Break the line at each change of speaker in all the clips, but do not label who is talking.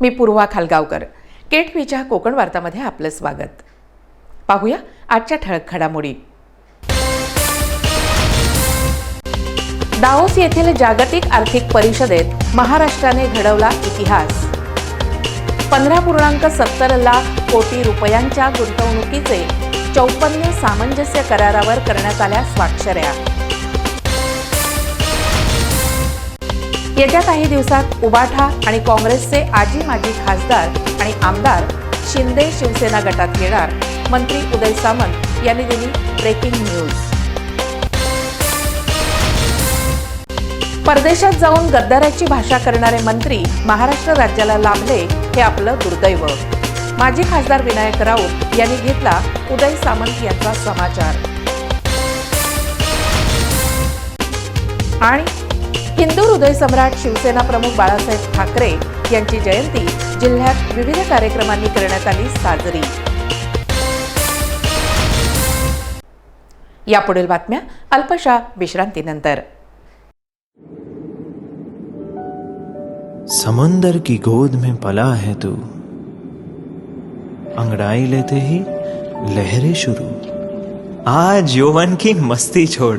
मी पूर्वा खालगावकर. केटवीच्या कोकण वार्तामध्ये आपलं स्वागत. पाहूया आजच्या ठळक घडामोडी. दाओस येथील जागतिक आर्थिक परिषदेत महाराष्ट्राने घडवला इतिहास. पंधरा पूर्णांक सत्तर लाख कोटी रुपयांच्या गुंतवणुकीचे चौपन्न सामंजस्य करारावर करण्यात आल्या स्वाक्षऱ्या. येत्या काही दिवसात उबाठा आणि काँग्रेसचे आजी माजी खासदार आणि आमदार शिंदे शिवसेना गटात येणार. मंत्री उदय सामंत यांनी दिली ब्रेकिंग न्यूज परदेशात जाऊन गद्दाराची भाषा करणारे मंत्री महाराष्ट्र राज्याला लाभले हे आपलं दुर्दैव. माजी खासदार विनायक राऊत यांनी घेतला उदय सामंत यांचा समाचार. आणि हिंदू हृदय सम्राट शिवसेना प्रमुख बाळासाहेब ठाकरे यांची जयंती जिल्ह्यात विविध कार्यक्रमांनी करण्यात आली साजरी. यापुढील बातम्या अल्पशा विश्रांतीनंतर.
समंदर की गोद में पला है तू। अंगड़ाई लेते ही लहरें शुरू। आज यौवन की मस्ती छोड़।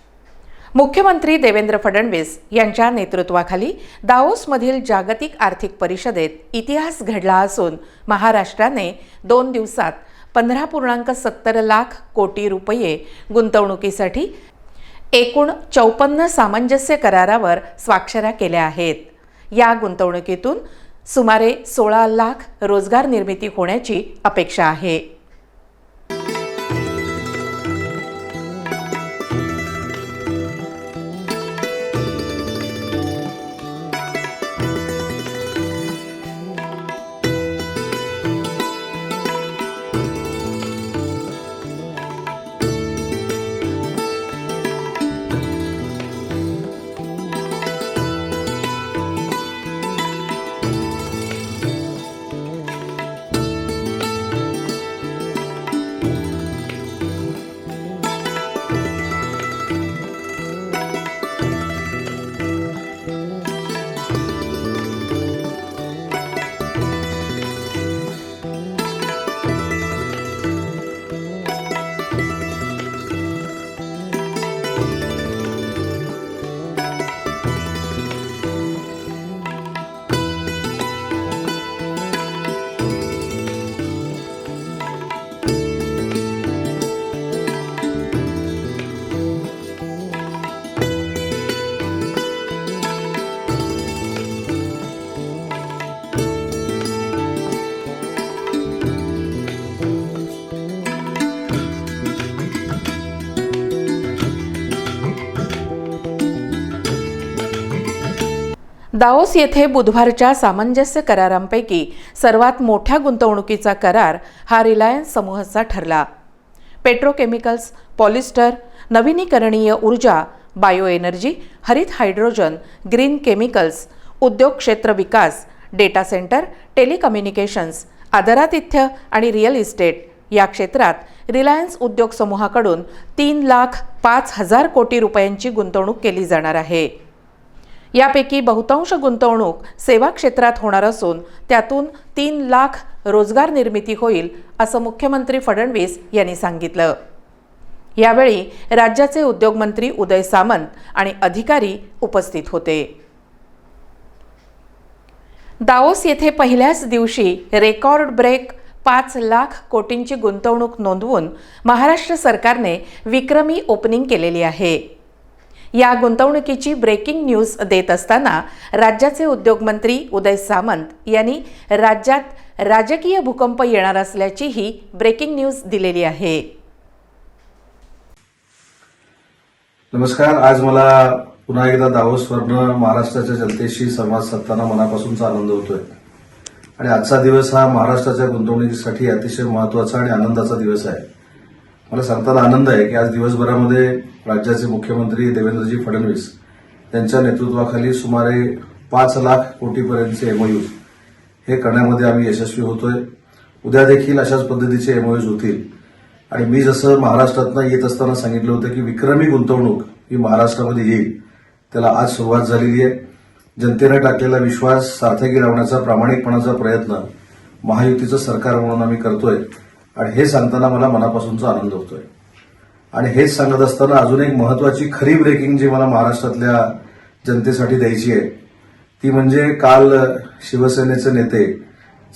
मुख्यमंत्री देवेंद्र फडणवीस यांच्या नेतृत्वाखाली दाओसमधील जागतिक आर्थिक परिषदेत इतिहास घडला असून महाराष्ट्राने दोन दिवसात पंधरा पूर्णांक सत्तर लाख कोटी रुपये गुंतवणुकीसाठी एकूण चौपन्न सामंजस्य करारावर स्वाक्षऱ्या केल्या आहेत. या गुंतवणुकीतून सुमारे सोळा लाख रोजगार निर्मिती होण्याची अपेक्षा आहे. दाओस येथे बुधवारच्या सामंजस्य करारांपैकी सर्वात मोठ्या गुंतवणुकीचा करार हा रिलायन्स समूहाचा ठरला. पेट्रोकेमिकल्स पॉलिस्टर नवीनीकरणीय ऊर्जा बायो एनर्जी हरित हायड्रोजन ग्रीन केमिकल्स उद्योग क्षेत्र विकास डेटा सेंटर टेलिकम्युनिकेशन्स आदरातिथ्य आणि रिअल इस्टेट या क्षेत्रात रिलायन्स उद्योग समूहाकडून तीन लाख पाच हजार कोटी रुपयांची गुंतवणूक केली जाणार आहे. यापैकी बहुतांश गुंतवणूक सेवा क्षेत्रात होणार असून त्यातून तीन लाख रोजगार निर्मिती होईल असं मुख्यमंत्री फडणवीस यांनी सांगितलं. यावेळी राज्याचे उद्योगमंत्री उदय सामंत आणि अधिकारी उपस्थित होते. दाओस येथे पहिल्याच दिवशी रेकॉर्ड ब्रेक पाच लाख कोटींची गुंतवणूक नोंदवून महाराष्ट्र सरकारने विक्रमी ओपनिंग केलेली आहे. या गुंतवणुकीची ब्रेकिंग न्यूज देत असताना राज्याचे उद्योगमंत्री उदय सामंत यांनी राज्यात राजकीय भूकंप येणार असल्याचीही ब्रेकिंग न्यूज दिलेली आहे.
नमस्कार आज मला पुन्हा एकदा दावोसवरनं महाराष्ट्राच्या जनतेशी संवाद साधताना मनापासूनचा आनंद होतोय. आणि आजचा दिवस हा महाराष्ट्राच्या गुंतवणुकीसाठी अतिशय महत्त्वाचा आणि आनंदाचा दिवस आहे. मला सांगताना आनंद आहे की आज दिवसभरामध्ये राज्याचे मुख्यमंत्री देवेंद्रजी फडणवीस यांच्या नेतृत्वाखाली सुमारे पाच लाख कोटीपर्यंतचे एमओयू हे करण्यामध्ये आम्ही यशस्वी होतोय. उद्या देखील अशाच पद्धतीचे एमओयूज होतील. आणि मी जसं महाराष्ट्रातनं येत असताना सांगितलं होतं की विक्रमी गुंतवणूक ही महाराष्ट्रामध्ये येईल त्याला आज सुरुवात झालेली आहे. जनतेनं टाकलेला विश्वास सार्थकी लावण्याचा प्रामाणिकपणाचा प्रयत्न महायुतीचं सरकार म्हणून आम्ही करतोय. आणि हे सांगताना मला मनापासूनचा आनंद होतोय. आणि हेच सांगत असताना अजून एक महत्वाची खरी ब्रेकिंग जी मला महाराष्ट्रातल्या जनतेसाठी द्यायची आहे ती म्हणजे काल शिवसेनेचे नेते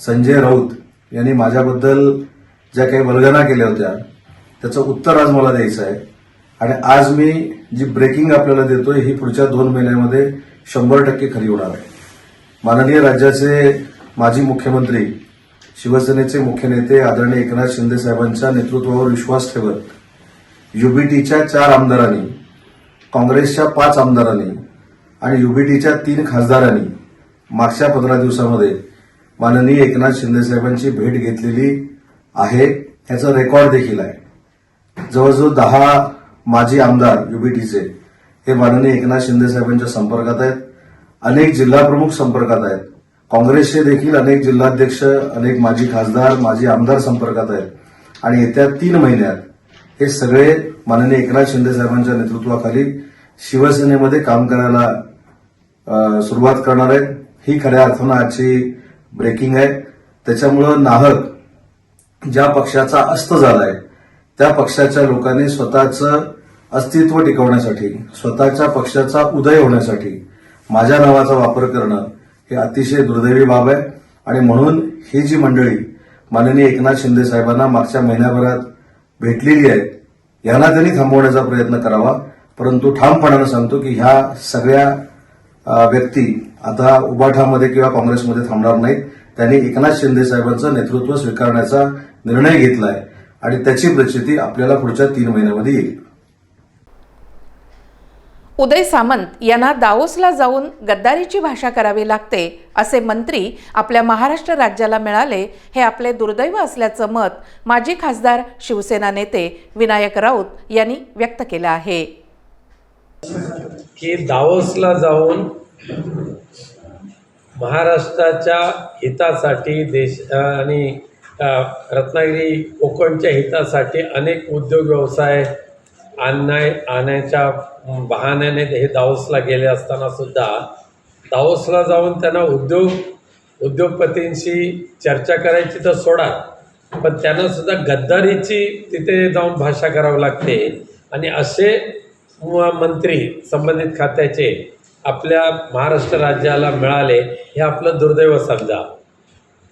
संजय राऊत यांनी माझ्याबद्दल ज्या काही वल्गना केल्या होत्या त्याचं उत्तर आज मला द्यायचं आहे. आणि आज मी जी ब्रेकिंग आपल्याला देतोय ही पुढच्या दोन महिन्यामध्ये शंभर टक्के खरी होणार आहे. माननीय राज्याचे माजी मुख्यमंत्री शिवसेनेचे मुख्य नेते आदरणीय एकनाथ शिंदे साहेबांच्या नेतृत्वावर विश्वास ठेवत युबीटीच्या चार आमदारांनी काँग्रेसच्या पाच आमदारांनी आणि युबीटीच्या तीन खासदारांनी मागच्या पंधरा दिवसामध्ये माननीय एकनाथ शिंदे साहेबांची भेट घेतलेली आहे याचा रेकॉर्ड देखील आहे. जवळजवळ दहा माजी आमदार युबीटीचे हे माननीय एकनाथ शिंदे साहेबांच्या संपर्कात आहेत. अनेक जिल्हाप्रमुख संपर्कात आहेत. काँग्रेसचे देखील अनेक जिल्हाध्यक्ष अनेक माजी खासदार माजी आमदार संपर्कात आहेत. आणि येत्या तीन महिन्यात हे सगळे माननीय एकनाथ शिंदे साहेबांच्या नेतृत्वाखाली शिवसेनेमध्ये काम करायला सुरुवात करणार आहेत. ही खऱ्या अर्थानं आजची ब्रेकिंग आहे. त्याच्यामुळं नाहक ज्या पक्षाचा अस्त झालाय त्या पक्षाच्या लोकांनी स्वतःचं अस्तित्व टिकवण्यासाठी स्वतःच्या पक्षाचा उदय होण्यासाठी माझ्या नावाचा वापर करणं हे अतिशय दुर्दैवी बाब आहे. आणि म्हणून ही जी मंडळी माननीय एकनाथ शिंदे साहेबांना मागच्या महिन्याभरात भेटलेली आहेत यांना त्यांनी थांबवण्याचा प्रयत्न करावा. परंतु ठामपणानं सांगतो की ह्या सगळ्या व्यक्ती आता उबाठामध्ये किंवा काँग्रेसमध्ये थांबणार नाहीत. त्यांनी एकनाथ शिंदे साहेबांचं नेतृत्व स्वीकारण्याचा निर्णय घेतला आहे आणि त्याची प्रचिती आपल्याला पुढच्या तीन महिन्यामध्ये येईल.
उदय सामंत यांना दाओसला जाऊन गद्दारीची भाषा करावी लागते असे मंत्री आपल्या महाराष्ट्र राज्याला मिळाले हे आपले दुर्दैव असल्याचं मत माजी खासदार शिवसेना नेते विनायक राऊत यांनी व्यक्त केलं आहे.
की दावोसला जाऊन महाराष्ट्राच्या हितासाठी देश आणि रत्नागिरी कोकणच्या हितासाठी अनेक उद्योग व्यवसाय आणण्या आणायच्या बहाण्याने हे दावोसला गेले असताना सुद्धा दावोसला जाऊन त्यांना उद्योग उद्योगपतींशी चर्चा करायची तर सोडा. पण त्यांना सुद्धा गद्दारीची तिथे जाऊन भाषा करावी लागते. आणि असे मंत्री संबंधित खात्याचे आपल्या महाराष्ट्र राज्याला मिळाले हे आपलं दुर्दैव समजा.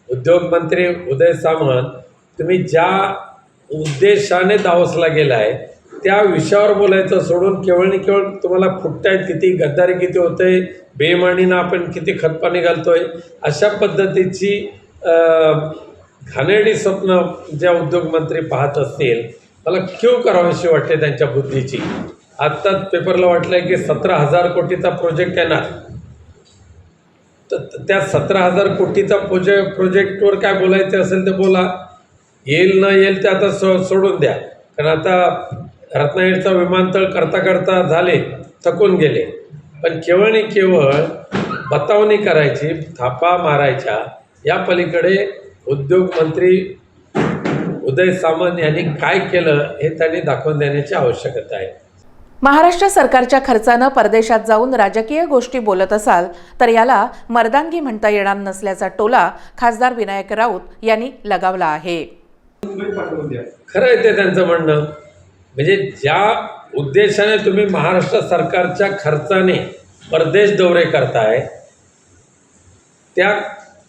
उद्योगमंत्री उदय सामंत तुम्ही ज्या उद्देशाने दावसला गेला आहे त्या विषयावर बोलायचं सोडून केवळ आणि केवळ तुम्हाला फुटतायत किती गद्दारी किती होते बेमानीनं आपण किती खतपाणी घालतो आहे अशा पद्धतीची घाणेरडी स्वप्न ज्या उद्योगमंत्री पाहत असतील मला क्यू करावीशी वाटते त्यांच्या बुद्धीची. आत्ताच पेपरला वाटलं आहे की सतरा हजार कोटीचा प्रोजेक्ट येणार. तर त्या सतरा हजार कोटीचा प्रोजे प्रोजेक्टवर काय बोलायचं असेल तर बोला. येईल न येईल ते आता सो सोडून द्या. कारण आता रत्नागिरीचा विमानतळ करता करता झाले थकून गेले. पण केवळ आणि केवळ बतावणी करायची थापा मारायच्या या पलीकडे उद्योगमंत्री उदय सामंत यांनी काय केलं हे त्यांनी दाखवून देण्याची आवश्यकता आहे.
महाराष्ट्र सरकारच्या खर्चानं परदेशात जाऊन राजकीय गोष्टी बोलत असाल तर याला मर्दांगी म्हणता येणार नसल्याचा टोला खासदार विनायक राऊत यांनी लगावला आहे.
खरं आहे ते त्यांचं म्हणणं. म्हणजे ज्या उद्देशाने तुम्ही महाराष्ट्र सरकारच्या खर्चाने परदेश दौरे करताय त्या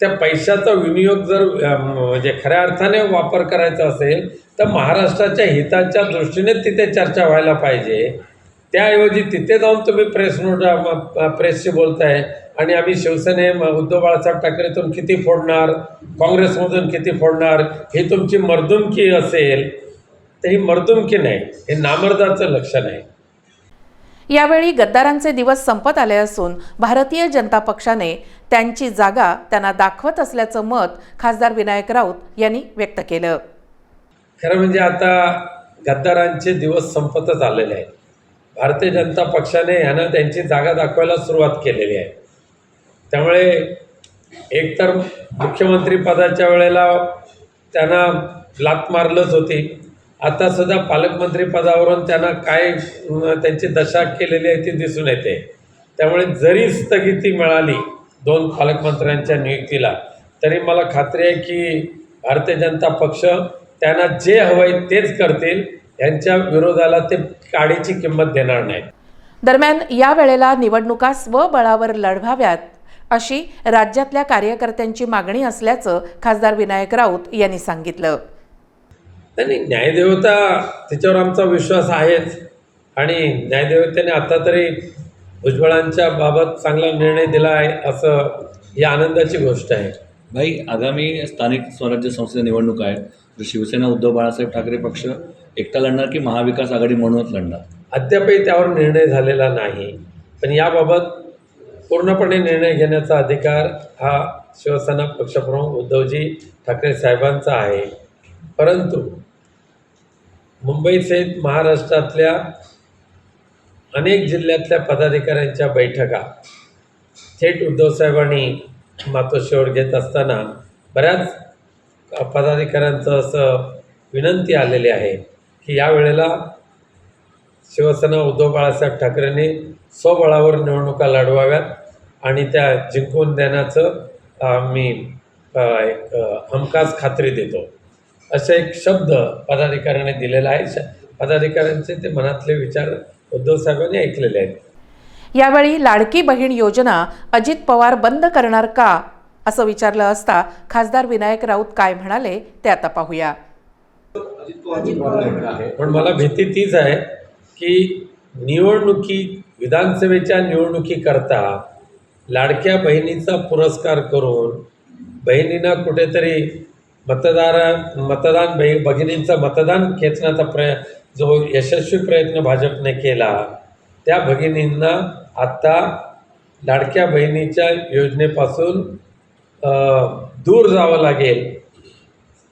त्या पैशाचा विनियोग जर म्हणजे खऱ्या अर्थाने वापर करायचा असेल तर महाराष्ट्राच्या हिताच्या दृष्टीने तिथे चर्चा व्हायला पाहिजे. त्याऐवजी तिथे जाऊन तुम्ही प्रेस नोट प्रेसशी बोलताय आणि आम्ही शिवसेने उद्धव बाळासाहेब ठाकरेतून किती फोडणार काँग्रेसमधून किती फोडणार ही तुमची मर्दुमकी असेल तर ही मर्दुमकी नाही हे नामर्दाचं लक्षण आहे.
यावेळी गद्दारांचे दिवस संपत आले असून भारतीय जनता पक्षाने त्यांची जागा त्यांना दाखवत असल्याचं मत खासदार विनायक राऊत यांनी व्यक्त केलं.
खरं म्हणजे आता गद्दारांचे दिवस संपतच आलेले आहेत. भारतीय जनता पक्षाने ह्यांना त्यांची जागा दाखवायला सुरुवात केलेली आहे. त्यामुळे एकतर मुख्यमंत्री पदाच्या वेळेला त्यांना लात मारलंच होती. आता सुद्धा पालकमंत्री पदावरून त्यांना काय त्यांची दशा केलेली आहे ती दिसून येते. त्यामुळे जरी स्थगिती मिळाली दोन पालकमंत्र्यांच्या नियुक्तीला तरी मला खात्री आहे की भारतीय जनता पक्ष त्यांना जे हवं आहे तेच करतील. यांच्या विरोधाला ते काडीची किंमत देणार नाहीत.
दरम्यान या वेळेला निवडणुका स्वबळावर लढवाव्यात अशी राज्यातल्या कार्यकर्त्यांची मागणी असल्याचं खासदार विनायक राऊत यांनी सांगितलं.
नाही नाही न्यायदेवता तिच्यावर आमचा विश्वास आहेच. आणि न्यायदेवतेने आता तरी भुजबळांच्या बाबत चांगला निर्णय दिला आहे असं ही आनंदाची गोष्ट आहे.
भाई आगामी स्थानिक स्वराज्य संस्थेच्या निवडणूक आहेत तर शिवसेना उद्धव बाळासाहेब ठाकरे पक्ष एकटा लढणार की महाविकास आघाडी म्हणूनच लढणार?
अद्यापही त्यावर निर्णय झालेला नाही. पण याबाबत पूर्णपणे निर्णय घेण्याचा अधिकार हा शिवसेना पक्षप्रमुख उद्धवजी ठाकरे साहेबांचा आहे. परंतु मुंबईसहित महाराष्ट्रातल्या अनेक जिल्ह्यातल्या पदाधिकाऱ्यांच्या बैठका. थेट उद्धवसाहेबांनी मातोश्रीवर घेत असताना बऱ्याच पदाधिकाऱ्यांचं असं विनंती आलेली आहे की यावेळेला शिवसेना उद्धव बाळासाहेब ठाकरेंनी स्वबळावर निवडणुका लढवाव्यात आणि त्या जिंकून देण्याचं मी एक हमखास खात्री देतो. असे एक शब्द पदाधिकाऱ्याने दिलेला आहे. श पदाधिकाऱ्यांचे ते मनातले विचार उद्धव साहेबांनी ऐकलेले आहेत.
यावेळी लाडकी बहीण योजना अजित पवार बंद करणार का असं विचारलं असता खासदार विनायक राऊत काय म्हणाले ते आता पाहूया.
पण मला भीती तीच आहे की निवडणुकी विधानसभेच्या निवडणुकीकरता लाडक्या बहिणीचा पुरस्कार करून बहिणींना कुठेतरी मतदार मतदान बहि भगिनींचं मतदान खेचण्याचा प्रय जो यशस्वी प्रयत्न भाजपने केला त्या भगिनींना आत्ता लाडक्या बहिणीच्या योजनेपासून दूर जावं लागेल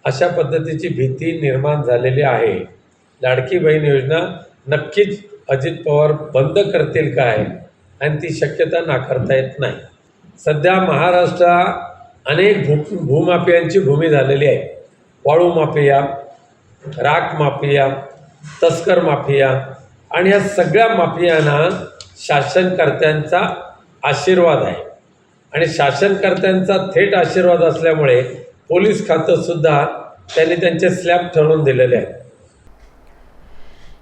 अशा पद्धतीची भीती निर्माण झालेली आहे. लाडकी बहीण योजना नक्कीच अजित पवार बंद करतील काय? आणि ती शक्यता नाकारता येत नाही. सध्या महाराष्ट्रा अनेक भू भूमाफियांची भूमी झालेली आहे. वाळू माफिया राख माफिया तस्कर माफिया आणि या सगळ्या माफियांना शासनकर्त्यांचा आशीर्वाद आहे. आणि शासनकर्त्यांचा थेट आशीर्वाद असल्यामुळे पोलीस खातंसुद्धा त्यांनी त्यांचे स्लॅब ठरवून दिलेले आहेत.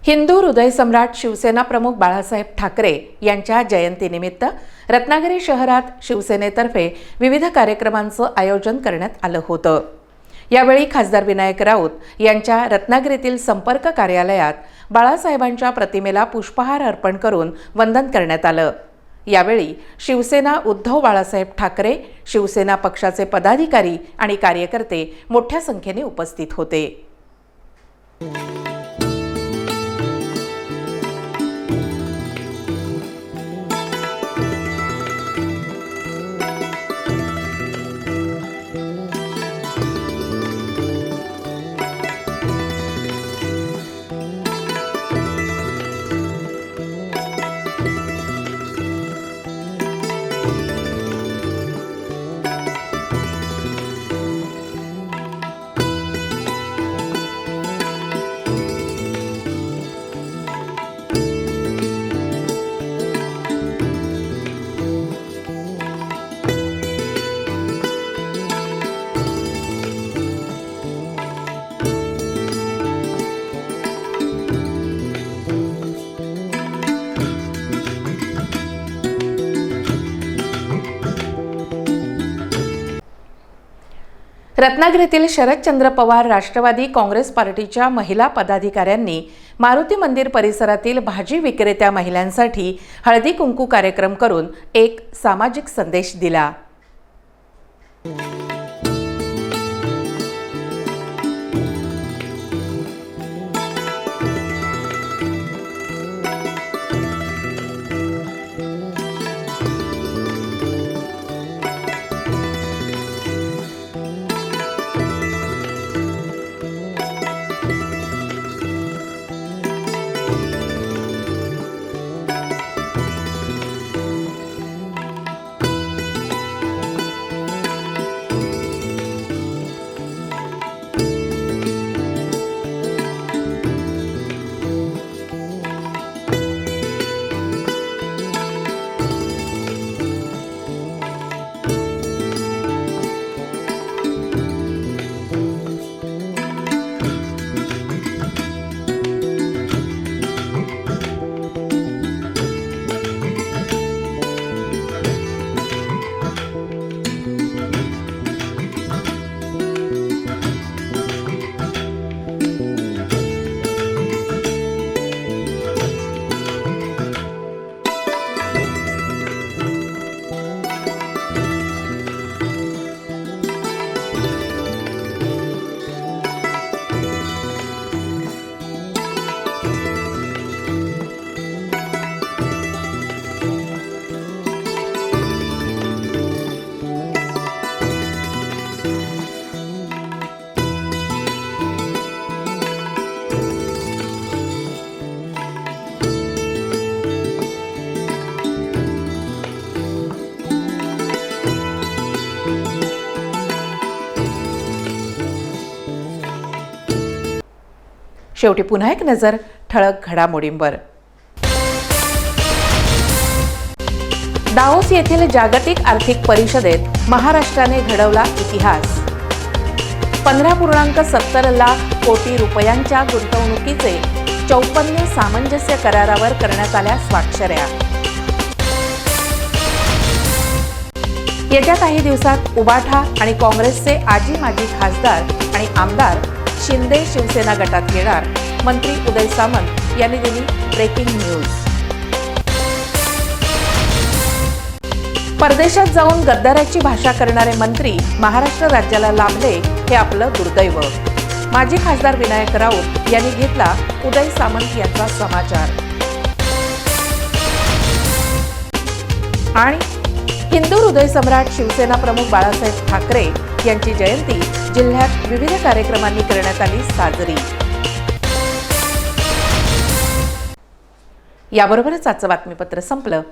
हिंदू हृदय सम्राट शिवसेना प्रमुख बाळासाहेब ठाकरे यांच्या जयंतीनिमित्त रत्नागिरी शहरात शिवसेनेतर्फे विविध कार्यक्रमांचं आयोजन करण्यात आलं होतं. यावेळी खासदार विनायक राऊत यांच्या रत्नागिरीतील संपर्क कार्यालयात बाळासाहेबांच्या प्रतिमेला पुष्पहार अर्पण करून वंदन करण्यात आलं. यावेळी शिवसेना उद्धव बाळासाहेब ठाकरे शिवसेना पक्षाचे पदाधिकारी आणि कार्यकर्ते मोठ्या संख्येने उपस्थित होते. Música रत्नागिरीतील शरदचंद्र पवार राष्ट्रवादी काँग्रेस पार्टीच्या महिला पदाधिकाऱ्यांनी मारुती मंदिर परिसरातील भाजी विक्रेत्या महिलांसाठी हळदी कुंकू कार्यक्रम करून एक सामाजिक संदेश दिला. शेवटी पुन्हा एक नजर ठळक घडामोडींवर. दाओस येथील जागतिक आर्थिक परिषदेत महाराष्ट्राने घडवला इतिहास. पंधरा पूर्णांक सत्तर लाख कोटी रुपयांच्या गुंतवणुकीचे चौपन्न सामंजस्य करारावर करण्यात आल्या स्वाक्षऱ्या. येत्या काही दिवसात उबाठा आणि काँग्रेसचे आजी माजी खासदार आणि आमदार शिंदे शिवसेना गटात येणार. मंत्री उदय सामंत यांनी दिली ब्रेकिंग न्यूज परदेशात जाऊन गद्दाराची भाषा करणारे मंत्री महाराष्ट्र राज्याला लाभले हे आपलं दुर्दैव. माजी खासदार विनायक राऊत यांनी घेतला उदय सामंत यांचा समाचार. आणि हिंदू हृदय सम्राट शिवसेना प्रमुख बाळासाहेब ठाकरे यांची जयंती जिल्ह्यात विविध कार्यक्रमांनी करण्यात आली साजरी. याबरोबरच आजचं बातमीपत्र संपलं.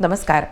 नमस्कार.